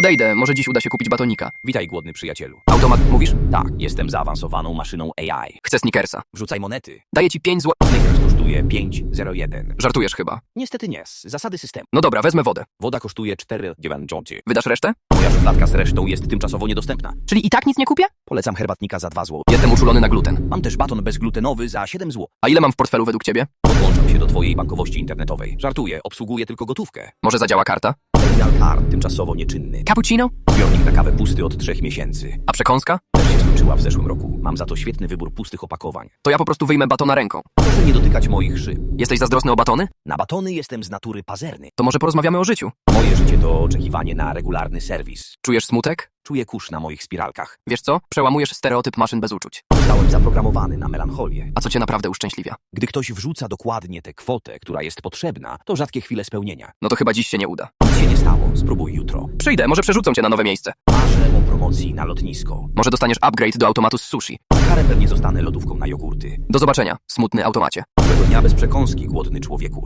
Podejdę, może dziś uda się kupić batonika. Witaj, głodny przyjacielu. Automat, mówisz? Tak, jestem zaawansowaną maszyną AI. Chcę snickersa. Wrzucaj monety. Daję ci 5 zł. Snickers kosztuje 5,01. Żartujesz chyba. Niestety nie, z zasady systemu. No dobra, wezmę wodę. Woda kosztuje 4,90. Wydasz resztę? Moja szufladka z resztą jest tymczasowo niedostępna. Czyli i tak nic nie kupię? Polecam herbatnika za 2 zł. Jestem uczulony na gluten. Mam też baton bezglutenowy za 7 zł. A ile mam w portfelu według ciebie? Podłączam się do twojej bankowości internetowej. Żartuję, obsługuję tylko gotówkę. Może zadziała karta? Terminal card tymczasowo nieczynny. Cappuccino? Zbiornik na kawę pusty od 3 miesięcy. A przekąska? Skończyła w zeszłym roku. Mam za to świetny wybór pustych opakowań. To ja po prostu wyjmę batona ręką. Proszę nie dotykać moich szyb. Jesteś zazdrosny o batony? Na batony jestem z natury pazerny. To może porozmawiamy o życiu. Moje życie to oczekiwanie na regularny serwis. Czujesz smutek? Czuję kurz na moich spiralkach. Wiesz co? Przełamujesz stereotyp maszyn bez uczuć. Zostałem zaprogramowany na melancholię. A co cię naprawdę uszczęśliwia? Gdy ktoś wrzuca dokładnie tę kwotę, która jest potrzebna, to rzadkie chwile spełnienia. No to chyba dziś się nie uda. Nic się nie stało, spróbuj jutro. Przyjdę, może przerzucą cię na nowe miejsce. Marzę o promocji na lotnisko. Może dostaniesz upgrade do automatu z sushi. Karę pewnie zostanę lodówką na jogurty. Do zobaczenia, smutny automacie. Miłego dnia bez przekąski, głodny człowieku.